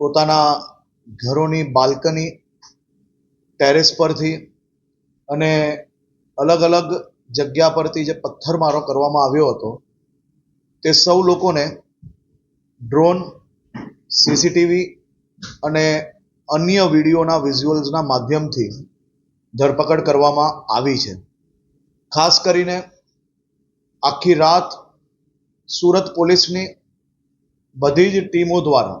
પોતાના ઘરોની balcony, terrace પરથી અને અલગ અલગ જગ્યા પરથી જે પથ્થરમારો કરવામાં આવ્યો હતો, તે સૌ લોકોને ડ્રોન, સીસીટીવી અને અન્ય વિડીયોના વિઝ્યુઅલ્સના માધ્યમથી ધરપકડ કરવામાં આવી છે. ખાસ કરીને આખી રાત સુરત પોલીસની બધી જ ટીમો દ્વારા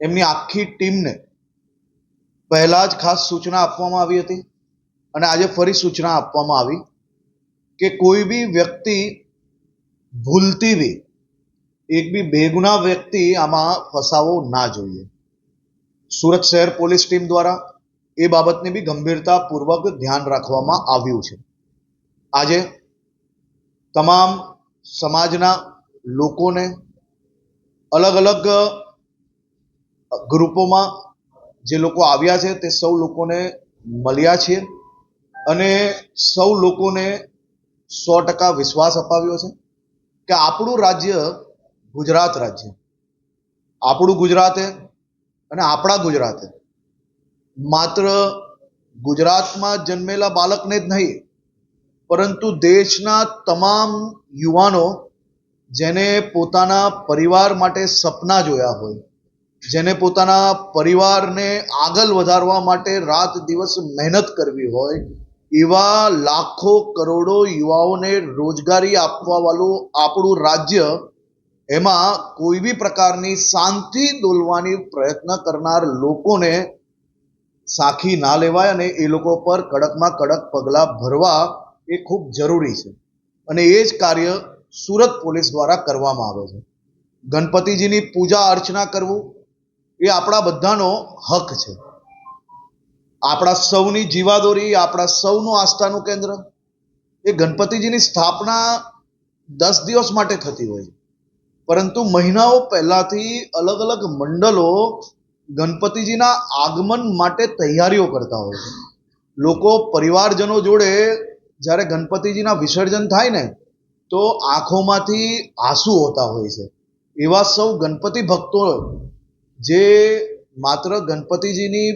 એમની આખી ટીમને પહેલાં જ ખાસ સૂચના આપવામાં આવી હતી અને આજે ફરી સૂચના આપવામાં આવી કે કોઈ બી વ્યક્તિ ભૂલતી બી, એક બી બેગુના વ્યક્તિ આમાં ફસાવો ના જોઈએ. સુરત શહેર પોલીસ ટીમ દ્વારા એ બાબતની બી ગંભીરતાપૂર્વક ધ્યાન રાખવામાં આવ્યું છે. આજે તમામ સમાજના લોકોને અલગ અલગ ગ્રુપોમાં જે લોકો આવ્યા છે તે સૌ લોકોને મળ્યા છીએ અને સૌ લોકોને સો ટકા વિશ્વાસ અપાવ્યો છે કે આપણું રાજ્ય ગુજરાત રાજ્ય. આપણું ગુજરાતે અને આપણા ગુજરાતે માત્ર ગુજરાતમાં જન્મેલા બાળકને જ નહીં, પરંતુ દેશના તમામ યુવાનો જેને પોતાના પરિવાર માટે સપના જોયા હોય જેને પોતાના પરિવારને આગળ વધારવા માટે રાત દિવસ મહેનત કરવી હોય, એવા લાખો કરોડો યુવાઓને રોજગારી આપવાવાળું આપણું રાજ્ય, એમાં કોઈ બી પ્રકારની શાંતિ દોલવાની પ્રયત્ન કરનાર લોકોને સાખી ના લેવાય અને એ લોકો પર કડકમાં કડક પગલાં ભરવા એ ખૂબ જરૂરી છે. અને એ જ કાર્ય સુરત પોલીસ દ્વારા કરવામાં આવે છે. ગણપતિજીની પૂજા અર્ચના કરવું એ આપણા બધાનો હક છે. આપણા સૌની જીવાદોરી, આપણા સૌનું આસ્થાનું કેન્દ્ર. એ ગણપતિજીની સ્થાપના દસ દિવસ માટે થતી હોય. પરંતુ મહિનાઓ પહેલાથી અલગ અલગ મંડળો ગણપતિજીના આગમન માટે તૈયારીઓ કરતા હોય છે. લોકો પરિવારજનો જોડે જ્યારે ગણપતિજીના વિસર્જન થાય ને, તો આંખોમાંથી આંસુ હોતા હોય છે. એવા સૌ ગણપતિ ભક્તો જે માત્ર ગણપતિજીની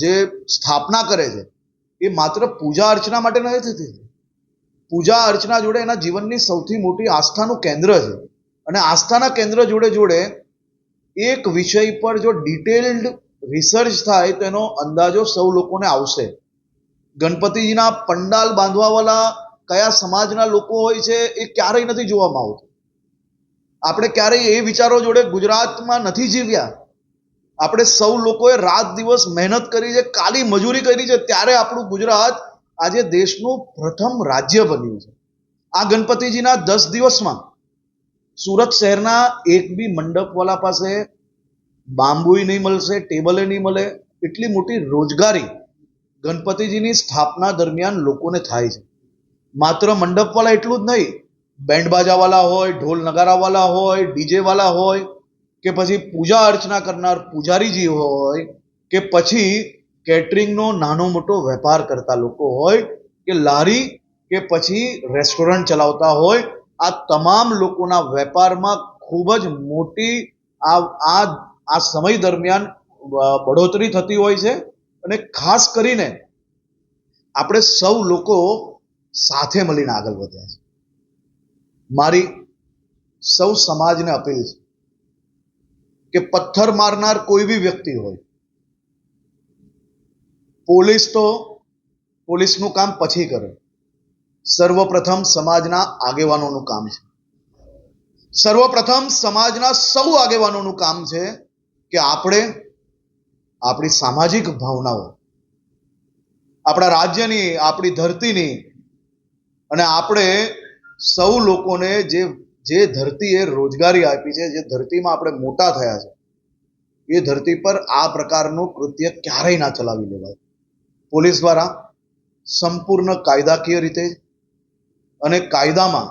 જે સ્થાપના કરે છે, એ માત્ર પૂજા અર્ચના માટે નથી થતી. પૂજા અર્ચના જોડે એના જીવનની સૌથી મોટી આસ્થાનું કેન્દ્ર છે. અને આસ્થાના કેન્દ્ર જોડે જોડે એક વિષય પર જો ડિટેલ્ડ રિસર્ચ થાય તો એનો અંદાજો સૌ લોકોને આવશે. ગણપતિજીના પંડાલ બાંધવાવાળા કયા સમાજના લોકો હોય છે, એ ક્યારેય નથી જોવામાં આવતું. આપણે ક્યારેય એ વિચારો જોડે ગુજરાતમાં નથી જીવ્યા. આપણે સૌ લોકોએ રાત દિવસ મહેનત કરી છે, કાલી મજૂરી કરી છે, ત્યારે આપણું ગુજરાત આજે દેશનું પ્રથમ રાજ્ય બન્યું છે. આ ગણપતિજીના દસ દિવસમાં સુરત શહેરના એક બી મંડપવાલા પાસે બાંબુય નહીં મળશે, ટેબલે નહીં મળે, એટલી મોટી રોજગારી ગણપતિજીની સ્થાપના દરમિયાન લોકોને થાય છે. માત્ર મંડપવાળા એટલું જ નહીં બેન્ડ બાજાવાળા હોય, ઢોલ નગારાવાળા હોય, ડીજેવાલા હોય, કે પછી પૂજા અર્ચના કરનાર પૂજારીજી હોય, કે પછી કેટરિંગનો નાનો મોટો વેપાર કરતા લોકો હોય, કે લારી, કે પછી રેસ્ટોરન્ટ ચલાવતા હોય, આ તમામ લોકોના વેપારમાં ખૂબ જ મોટી આ આ આ સમય દરમિયાન બઢોતરી થતી હોય છે. અને ખાસ કરીને આપણે સૌ લોકો સાથે મળીને આગળ વધ્યા છે. મારી સૌ સમાજને અપીલ છે કે પથ્થર મારનાર કોઈ બી વ્યક્તિ હોય, પોલીસ તો પોલીસનું કામ પછી કરે. સર્વપ્રથમ સમાજના આગેવાનોનું કામ છે. સર્વપ્રથમ સમાજના સૌ આગેવાનોનું કામ છે કે આપણે આપણી સામાજિક ભાવનાઓ, આપણા રાજ્યની, આપણી ધરતીની અને આપણે સૌ લોકોને જે જે ધરતીએ રોજગારી આપી છે, જે ધરતીમાં આપણે મોટા થયા છે, એ ધરતી પર આ પ્રકારનું કૃત્ય ક્યારેય ના ચલાવી લેવાય. પોલીસ દ્વારા સંપૂર્ણ કાયદાકીય રીતે અને કાયદામાં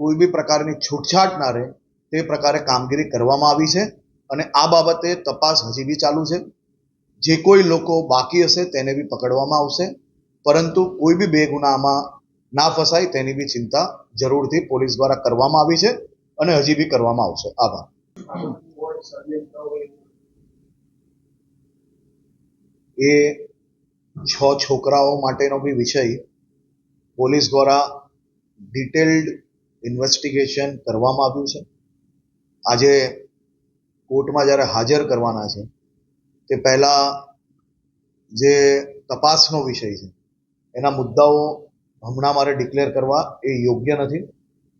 કોઈ બી પ્રકારની છૂટછાટ ના રહે તે પ્રકારે કામગીરી કરવામાં આવી છે અને આ બાબતે તપાસ હજી બી ચાલુ છે. જે કોઈ લોકો બાકી હશે તેને બી પકડવામાં આવશે. પરંતુ કોઈ બી બે ગુનામાં ના ફસાય તેની બી ચિંતા જરૂરથી પોલીસ દ્વારા કરવામાં આવી છે અને હજી બી કરવામાં આવશે. આભાર. એ છ છોકરાઓ માટેનો બી વિષય પોલીસ દ્વારા ડિટેલ્ડ ઇન્વેસ્ટિગેશન કરવામાં આવ્યું છે. આજે કોર્ટમાં જ્યારે હાજર કરવાના છે, તે પહેલાં જે તપાસનો વિષય છે, એના મુદ્દાઓ હમણાં મારે ડિક્લેર કરવા એ યોગ્ય નથી.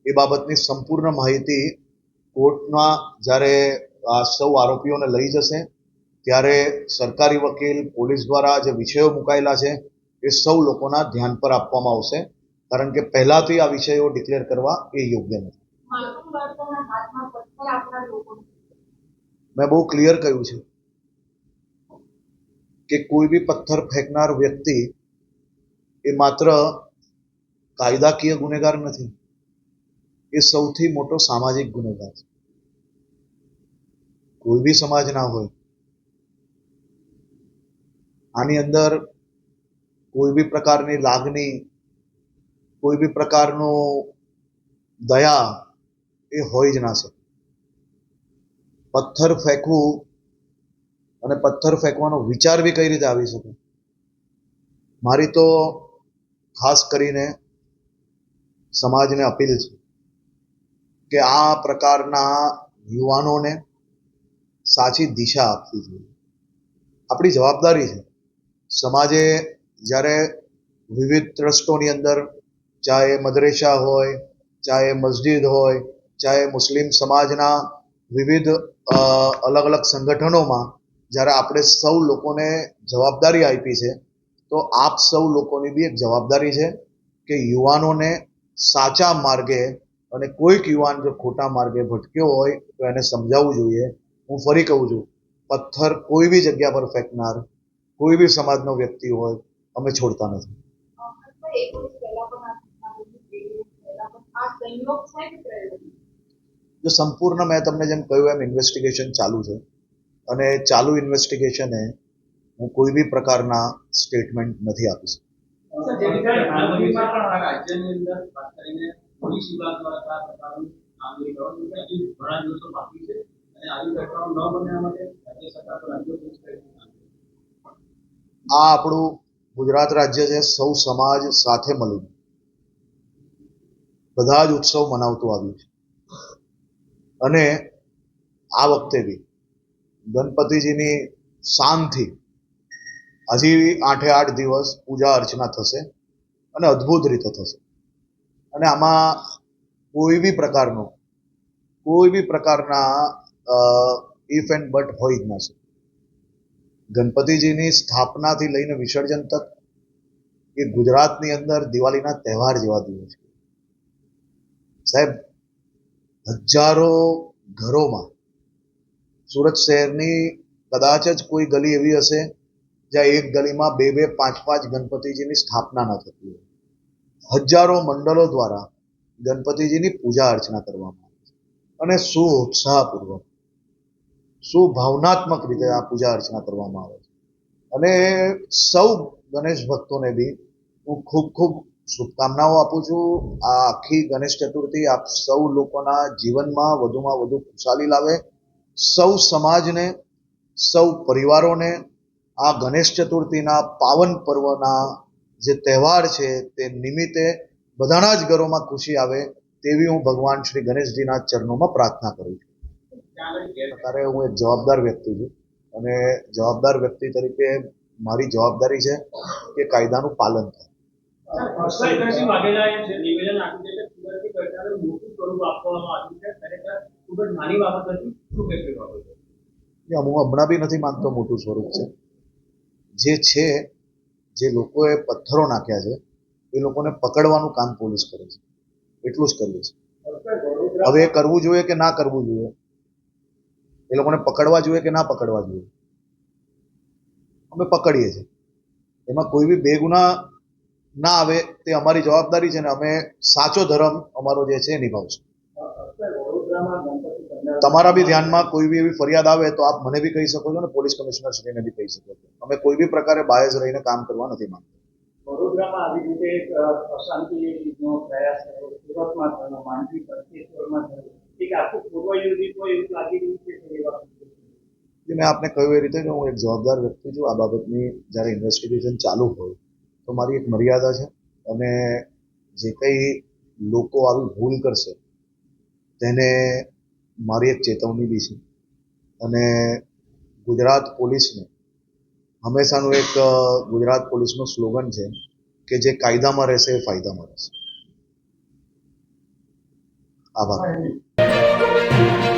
એ બાબતની સંપૂર્ણ માહિતી કોર્ટમાં જ્યારે આ સૌ આરોપીઓને લઈ જશે, ત્યારે સરકારી વકીલ, પોલીસ દ્વારા જે વિષયો મુકાયેલા છે, એ સૌ લોકોના ધ્યાન પર આપવામાં આવશે. કારણ કે પહેલાથી આ વિષયો ડિક્લેર કરવા એ યોગ્ય નથી. મેં બહુ ક્લિયર કહ્યું છે કે કોઈ બી પથ્થર ફેંકનાર વ્યક્તિ એ માત્ર કાયદાકીય ગુનેગાર નથી. એ સૌથી મોટો સામાજિક ગુનેગાર છે. કોઈ બી સમાજ ના હોય, આની અંદર કોઈ બી પ્રકારની લાગણી, કોઈ બી પ્રકારનો દયા એ હોય જ ના શકે. પથ્થર ફેંકવું અને પથ્થર ફેંકવાનો વિચાર બી કઈ રીતે આવી શકે? મારી તો ખાસ કરીને સમાજને અપીલ છે કે આ પ્રકારના યુવાનોને સાચી દિશા આપવી જોઈએ. આપણી જવાબદારી છે. સમાજે જ્યારે વિવિધ ટ્રસ્ટોની અંદર, ચાહે મદરેસા હોય, ચાહે મસ્જિદ હોય, ચાહે મુસ્લિમ સમાજના વિવિધ અલગ અલગ સંગઠનોમાં જ્યારે આપણે સૌ લોકોને જવાબદારી આપી છે, તો આપ સૌ લોકોની બી એક જવાબદારી છે કે યુવાનોને સાચા માર્ગે અને કોઈક યુવાન જો ખોટા માર્ગે ભટક્યો હોય, તો એને સમજાવવું જોઈએ. હું ફરી કહું છું, પથ્થર કોઈ બી જગ્યા પર ફેંકનાર, કોઈ બી સમાજનો વ્યક્તિ હોય, અમે છોડતા નથી. જો સંપૂર્ણ મેં તમને જેમ કહ્યું એમ ઇન્વેસ્ટિગેશન ચાલુ છે. અને ચાલુ ઇન્વેસ્ટિગેશને હું કોઈ બી પ્રકારના સ્ટેટમેન્ટ નથી આપી શકતો. આ આપણું ગુજરાત રાજ્ય છે, સૌ સમાજ સાથે મળીને. બધા જ ઉત્સવ મનાવતું આવ્યું છે. અને આ વખતે બી ગણપતિજીની શાનથી હજી આઠે આઠ દિવસ પૂજા અર્ચના થશે અને અદ્ભુત રીતે થશે. અને આમાં કોઈ બી પ્રકારનો, કોઈ બી પ્રકારના ઇફ એન્ડ બટ હોય જ ના શકે. ગણપતિજીની સ્થાપનાથી લઈને વિસર્જન તક એ ગુજરાતની અંદર દિવાળીના તહેવાર જેવા દિવસ. સાહેબ, હજારો ઘરોમાં, સુરત શહેરની કદાચ જ કોઈ ગલી એવી હશે જ્યાં એક ગલીમાં બે બે પાંચ પાંચ ગણપતિજીની સ્થાપના ન થતી હોય. હજારો મંડળો દ્વારા ગણપતિજીની પૂજા અર્ચના કરવામાં આવે છે. અને સુઉત્સાહપૂર્વક, સુભાવનાત્મક રીતે આ પૂજા અર્ચના કરવામાં આવે છે. અને સૌ ગણેશ ભક્તોને બી હું ખૂબ ખૂબ શુભકામનાઓ આપું છું. આ આખી ગણેશ ચતુર્થી આપ સૌ લોકોના જીવનમાં વધુમાં વધુ ખુશાલી લાવે. સૌ સમાજને, સૌ પરિવારોને આ ગણેશ ચતુર્થીના પાવન પર્વના જે તહેવાર છે તે નિમિત્તે બધાના જ ઘરોમાં ખુશી આવે તેવી હું ભગવાન શ્રી ગણેશજીના ચરણોમાં પ્રાર્થના કરું છું. અત્યારે હું એક જવાબદાર વ્યક્તિ છું અને જવાબદાર વ્યક્તિ તરીકે મારી જવાબદારી છે કે કાયદાનું પાલન થાય હું હમણાં બી નથી માનતો મોટું સ્વરૂપ છે. જે છે, જે લોકોએ પથ્થરો નાખ્યા છે, એ લોકોને પકડવાનું કામ પોલીસ કરે છે. એટલું જ કરીએ છે હવે એ કરવું જોઈએ કે ના કરવું જોઈએ? એ લોકોને પકડવા જોઈએ કે ના પકડવા જોઈએ? અમે પકડીએ છીએ. એમાં કોઈ બી બેગુના ના આવે તે અમારી જવાબદારી છે ને અમે સાચો ધર્મ અમારો જે છે એ નિભાવશું. તમારા બી ધ્યાનમાં કોઈ બી એવી ફરિયાદ આવે તો આપ મને બી કહી શકો છો ને પોલીસ કમિશનર શ્રીને બી કહી શકો છો. અમે કોઈ બી પ્રકારે બાયસ રહીને કામ કરવા નથી માંગતા. વડોદરામાં આવી રીતે અશાંતિનો પ્રયાસ થયો. સુરતમાં થયો માંડવી અંકલેશ્વરમાં થયો. એક આખું પૂર્વ યોજિત એવું લાગી રહ્યું છે કે જે મેં આપને કહ્યું એ રીતે કે હું એક જવાબદાર વ્યક્તિ છું. આ બાબતની જ્યારે ઇન્વેસ્ટિગેશન ચાલુ હોય તો મારી એક મર્યાદા છે અને જે કંઈ લોકો આવી ભૂલ કરશે તેને મારી એક ચેતવણી બી છે. અને ગુજરાત પોલીસને હંમેશાનું એક ગુજરાત પોલીસનું સ્લોગન છે કે જે કાયદામાં રહેશે એ ફાયદામાં રહેશે. આભાર.